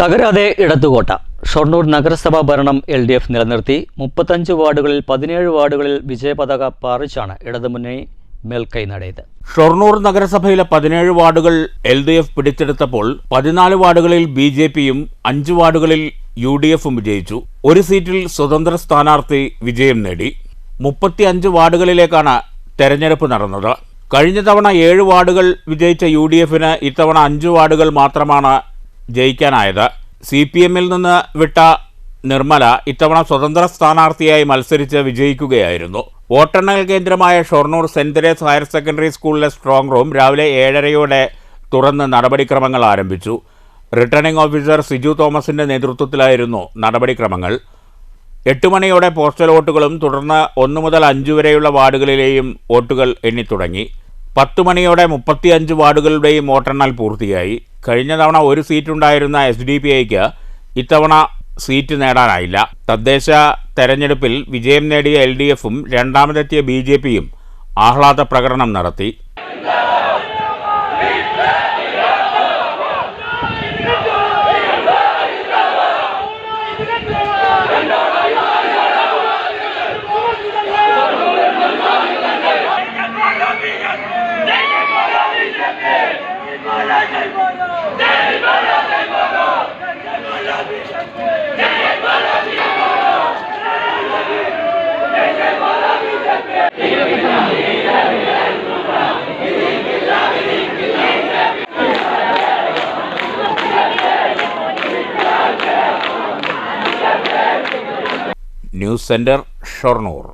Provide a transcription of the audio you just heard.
തകരാതെ ഇടത്തുകോട്ട ഷൊർണൂർ നഗരസഭാ ഭരണം L D F നിലനിർത്തി. മുപ്പത്തഞ്ച് വാർഡുകളിൽ പതിനേഴ് വാർഡുകളിൽ വിജയപതാക പാറിച്ചാണ് ഇടതുമുന്നണി മേൽക്കൈ നടയത്. ഷൊർണൂർ നഗരസഭയിലെ പതിനേഴ് വാർഡുകൾ എൽ ഡി എഫ് പിടിച്ചെടുത്തപ്പോൾ പതിനാല് വാർഡുകളിൽ ബി ജെ പിയും അഞ്ച് വാർഡുകളിൽ യു ഡി എഫും വിജയിച്ചു. ഒരു സീറ്റിൽ സ്വതന്ത്ര സ്ഥാനാർത്ഥി വിജയം നേടി. മുപ്പത്തി അഞ്ച് വാർഡുകളിലേക്കാണ് തെരഞ്ഞെടുപ്പ് നടന്നത്. കഴിഞ്ഞ തവണ ഏഴ് വാർഡുകൾ വിജയിച്ച യു ഡി എഫിന് ഇത്തവണ അഞ്ച് വാർഡുകൾ മാത്രമാണ് ജയിക്കാനായത്. സി പി എമ്മിൽ നിന്ന് വിട്ട നിർമ്മല ഇത്തവണ സ്വതന്ത്ര സ്ഥാനാർത്ഥിയായി മത്സരിച്ച് വിജയിക്കുകയായിരുന്നു. വോട്ടെണ്ണൽ കേന്ദ്രമായ Shoranur Saint Theresa's Higher Secondary സ്കൂളിലെ സ്ട്രോങ് റൂം രാവിലെ ഏഴരയോടെ തുറന്ന് നടപടിക്രമങ്ങൾ ആരംഭിച്ചു. റിട്ടേണിംഗ് ഓഫീസർ സിജു തോമസിന്റെ നേതൃത്വത്തിലായിരുന്നു നടപടിക്രമങ്ങൾ. എട്ട് മണിയോടെ പോസ്റ്റൽ വോട്ടുകളും തുടർന്ന് ഒന്ന് മുതൽ അഞ്ച് വരെയുള്ള വാർഡുകളിലെയും വോട്ടുകൾ എണ്ണിത്തുടങ്ങി. പത്ത് മണിയോടെ മുപ്പത്തിയഞ്ച് വാർഡുകളുടെയും വോട്ടെണ്ണൽ പൂർത്തിയായി കഴിഞ്ഞ തവണ ഒരു സീറ്റുണ്ടായിരുന്ന എസ് ഡി പി ഐക്ക് ഇത്തവണ സീറ്റ് നേടാനായില്ല തദ്ദേശ തെരഞ്ഞെടുപ്പിൽ വിജയം നേടിയ എൽ ഡി എഫും രണ്ടാമതെത്തിയ ബി ജെ പിയും ആഹ്ലാദ പ്രകടനം നടത്തി ന്യൂസ് സെന്റർ ഷൊർണൂർ